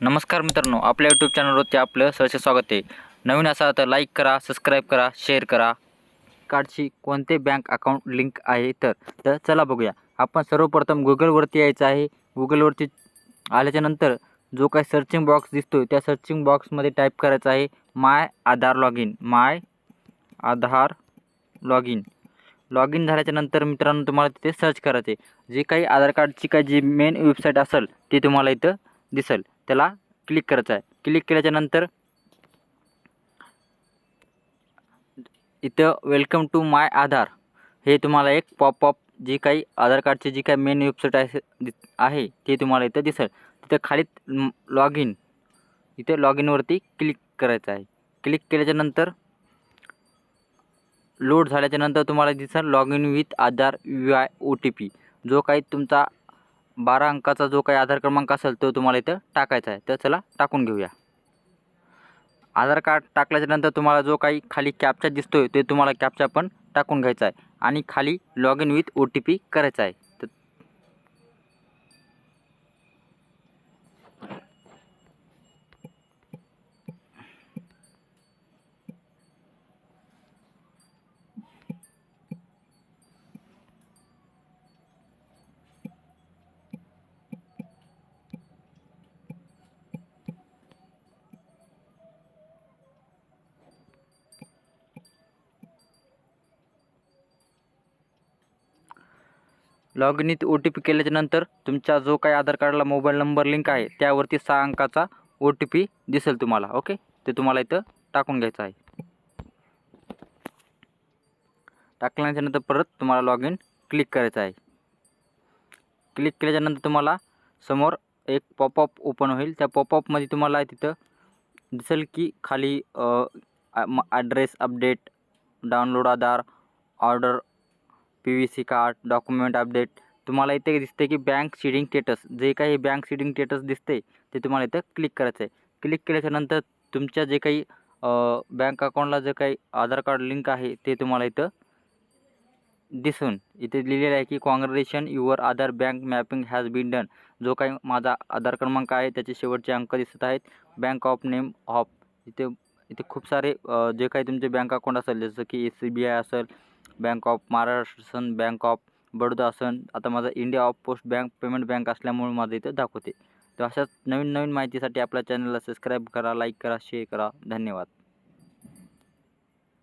नमस्कार मित्रांनो आपल्या यूट्यूब चॅनलवरती आपलं सहर्ष स्वागत आहे. नवीन असा तर लाईक करा सबस्क्राईब करा शेअर करा. कार्डची कोणते बँक अकाउंट लिंक आहे तर तर चला बघूया. आपण सर्वप्रथम गुगलवरती यायचं आहे. गुगलवरती आल्याच्यानंतर जो काही सर्चिंग बॉक्स दिसतो त्या सर्चिंग बॉक्समध्ये टाईप करायचं आहे my Aadhaar log in my Aadhaar log in log in झाल्याच्यानंतर मित्रांनो तुम्हाला तिथे सर्च करायचे जे काही आधार कार्डची काही जी मेन वेबसाईट असेल ती तुम्हाला इथं दिसेल. त्याला क्लिक करायचं आहे. क्लिक केल्याच्यानंतर इथं वेलकम टू माय आधार हे तुम्हाला एक पॉपअप जी काही आधार कार्डची जी काही मेन वेबसाईट आहे दि- आहे ते तुम्हाला इथं दिसेल. तिथं खाली लॉग इन इथं लॉग इनवरती क्लिक करायचं आहे. क्लिक केल्याच्यानंतर लोड झाल्याच्यानंतर तुम्हाला दिसेल log in with Aadhaar U I O T P जो काही तुमचा बारा अंकाचा जो काही आधार क्रमांक असेल तो तुम्हाला इथं टाकायचा आहे. तर चला टाकून घेऊया. आधार कार्ड टाकल्याच्यानंतर तुम्हाला जो काही खाली कॅपचा दिसतोय ते तुम्हाला कॅपचा पण टाकून घ्यायचा आहे. आणि खाली log in with O T P करायचा आहे. Log in O T P केल्याच्यानंतर तुमच्या जो काही आधार कार्डला मोबाईल नंबर लिंक आहे त्यावरती सहा अंकाचा ओ टी पी दिसेल तुम्हाला ओके? ते तुम्हाला इथं टाकून घ्यायचं आहे. टाकल्याच्या नंतर परत तुम्हाला लॉग इन क्लिक करायचं आहे. क्लिक केल्याच्यानंतर तुम्हाला समोर एक पॉपअप ओपन होईल. त्या पॉपअपमध्ये तुम्हाला तिथं दिसेल की खाली address update download Aadhaar order P V C card document update. तुम्हाला इथे दिसते की बँक सीडिंग स्टेटस. जे काही बँक सीडिंग स्टेटस दिसते ते तुम्हाला इथं क्लिक करायचं आहे क्लिक केल्याच्यानंतर तुमच्या जे काही बँक अकाउंटला जे काही आधार कार्ड लिंक आहे ते तुम्हाला इथं दिसून. इथे लिहिलेलं आहे की congratulation your Aadhaar bank mapping has been done जो काही माझा आधार क्रमांक आहे त्याचे शेवटचे अंक दिसत आहेत. बँक ऑफ नेम ऑफ इथे इथे खूप सारे जे काही तुमचे बँक अकाउंट असेल जसं की एस सी बी आय असेल बँक ऑफ महाराष्ट्र सन बँक ऑफ बडोदा सन. आता माझा India of post bank payment bank असल्यामुळे माझं इथं दाखवते. तर अशाच नवीन नवीन माहितीसाठी आपल्या चॅनलला सबस्क्राईब करा लाईक करा शेअर करा. धन्यवाद.